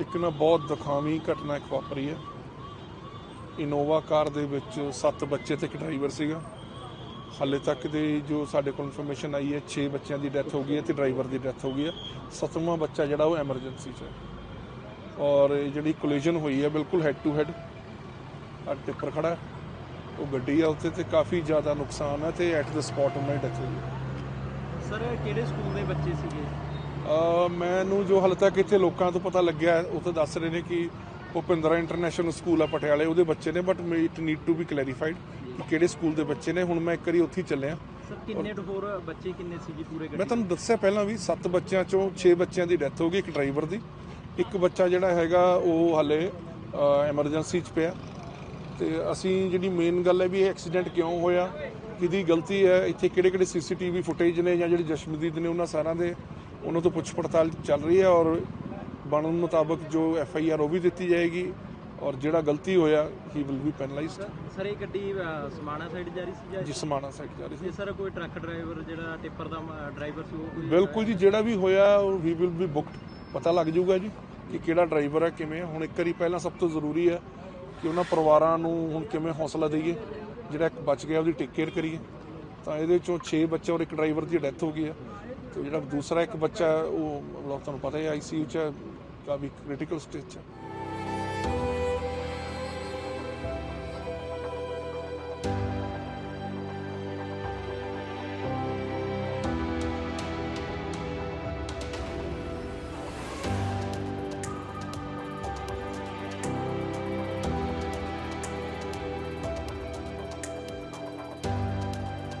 ਇੱਕ ਨਾ ਬਹੁਤ ਦੁਖਾਵੀਂ ਘਟਨਾ ਇੱਕ ਵਾਪਰੀ ਹੈ। ਇਨੋਵਾ ਕਾਰ ਦੇ ਵਿੱਚ ਸੱਤ ਬੱਚੇ ਤੇ ਇੱਕ ਡਰਾਈਵਰ ਸੀਗਾ। ਹਾਲੇ ਤੱਕ ਦੇ ਜੋ ਸਾਡੇ ਕੋਲ ਇਨਫੋਰਮੇਸ਼ਨ ਆਈ ਹੈ 6 ਬੱਚਿਆਂ ਦੀ ਡੈਥ ਹੋ ਗਈ ਹੈ ਤੇ ਡਰਾਈਵਰ ਦੀ ਡੈਥ ਹੋ ਗਈ ਹੈ। ਸੱਤਵਾਂ ਬੱਚਾ ਜਿਹੜਾ ਉਹ ਐਮਰਜੈਂਸੀ 'ਚ ਹੈ। ਔਰ ਇਹ ਜਿਹੜੀ ਕੋਲੀਜਨ ਹੋਈ ਹੈ, ਬਿਲਕੁਲ ਹੈਡ ਟੂ ਹੈਡ ਆ ਟਿੱਪਰ ਖੜਾ ਉਹ ਗੱਡੀ ਆ ਉੱਤੇ ਤੇ ਕਾਫੀ ਜ਼ਿਆਦਾ ਨੁਕਸਾਨ ਹੈ ਤੇ ਐਟ ਦ ਸਪੌਟ ਉਹਨਾਂ ਦੀ ਡੈਥ ਹੋਈ ਹੈ। ਸਰ ਕਿਹੜੇ ਸਕੂਲ ਦੇ ਬੱਚੇ ਸੀਗੇ? ਮੈਨੂੰ ਜੋ ਹਾਲੇ ਤੱਕ ਇੱਥੇ ਲੋਕਾਂ ਤੋਂ ਪਤਾ ਲੱਗਿਆ ਤਾਂ ਦੱਸ ਰਹੇ ਨੇ ਕਿ ਭੁਪਿੰਦਰਾ ਇੰਟਰਨੈਸ਼ਨਲ ਸਕੂਲ ਆ ਪਟਿਆਲੇ ਉਹਦੇ ਬੱਚੇ ਨੇ but it need to be clarified ਕਿ ਕਿਹੜੇ ਸਕੂਲ ਦੇ ਬੱਚੇ ਨੇ। ਹੁਣ ਮੈਂ ਇੱਕ ਵਾਰੀ ਉੱਥੇ ਚੱਲਿਆ। ਸਰ ਕਿੰਨੇ ਹੋਰ ਬੱਚੇ ਕਿੰਨੇ ਸੀ ਜੀ ਪੂਰੇ ਮੈਂ ਗੱਡੀ ਤੁਹਾਨੂੰ ਦੱਸਿਆ ਪਹਿਲਾਂ ਵੀ 7 ਬੱਚਿਆਂ ਚੋਂ 6 ਬੱਚਿਆਂ ਦੀ ਡੈਥ ਹੋ ਗਈ ਇੱਕ ਡਰਾਈਵਰ ਦੀ। ਇੱਕ ਬੱਚਾ ਜਿਹੜਾ ਹੈਗਾ ਉਹ ਹਾਲੇ ਐਮਰਜੈਂਸੀ 'ਚ ਪਿਆ। ਤੇ ਅਸੀਂ ਜਿਹੜੀ ਮੇਨ ਗੱਲ ਹੈ ਵੀ ਇਹ ਐਕਸੀਡੈਂਟ ਕਿਉਂ ਹੋਇਆ ਕਿਹਦੀ ਗਲਤੀ ਹੈ ਇੱਥੇ ਕਿਹੜੇ ਕਿਹੜੇ ਸੀਸੀਟੀਵੀ ਫੁਟੇਜ ਨੇ ਜਾਂ ਜਿਹੜੀ ਜਸ਼ਮਦੀਦ ਨੇ ਉਹਨਾਂ ਸਾਰਿਆਂ ਦੇ ਉਹਨਾਂ ਤੋਂ ਪੁੱਛ ਪੜਤਾਲ ਚੱਲ ਰਹੀ ਹੈ ਔਰ ਬਣਨ ਮੁਤਾਬਕ ਜੋ ਐਫ ਆਈ ਆਰ ਉਹ ਵੀ ਦਿੱਤੀ ਜਾਏਗੀ ਔਰ ਜਿਹੜਾ ਗਲਤੀ ਹੋਇਆ he will be penalised sir ਇਹ ਗੱਡੀ ਸਮਾਣਾ ਸਾਈਡ ਜਾ ਰਹੀ ਸੀ ਜਾਂ ਸਮਾਣਾ ਸਾਈਡ ਜਾ ਰਹੀ ਸੀ ਸਰ ਕੋਈ ਟਰੱਕ ਡਰਾਈਵਰ ਜਿਹੜਾ ਟਿੱਪਰ ਦਾ ਡਰਾਈਵਰ ਸੀ ਉਹ ਕੋਈ ਬਿਲਕੁਲ ਜੀ ਜਿਹੜਾ ਵੀ ਹੋਇਆ ਉਹ ਵੀ ਵਿਲ ਬੀ ਬੁੱਕਡ ਪਤਾ ਲੱਗ ਜਾਊਗਾ ਜੀ ਕਿ ਕਿਹੜਾ ਡਰਾਈਵਰ ਹੈ ਕਿਵੇਂ। ਹੁਣ ਇੱਕ ਵਾਰੀ ਪਹਿਲਾਂ ਸਭ ਤੋਂ ਜ਼ਰੂਰੀ ਹੈ ਕਿ ਉਹਨਾਂ ਪਰਿਵਾਰਾਂ ਨੂੰ ਹੁਣ ਕਿਵੇਂ ਹੌਸਲਾ ਦਈਏ। ਜਿਹੜਾ ਇੱਕ ਬਚ ਗਿਆ ਉਹਦੀ ਟੇਕ ਕੇਅਰ ਕਰੀਏ। ਤਾਂ ਇਹਦੇ ਚੋਂ 6 ਬੱਚੇ ਔਰ ਇੱਕ ਡਰਾਈਵਰ ਦੀ ਡੈਥ ਹੋ ਗਈ ਹੈ। ਜਿਹੜਾ ਦੂਸਰਾ ਇੱਕ ਬੱਚਾ ਉਹ ਮਤਲਬ ਤੁਹਾਨੂੰ ਪਤਾ ਹੀ ਆਈਸੀਯੂ ਚ ਕਾਫੀ ਕ੍ਰਿਟੀਕਲ ਸਟੇਜ 'ਚ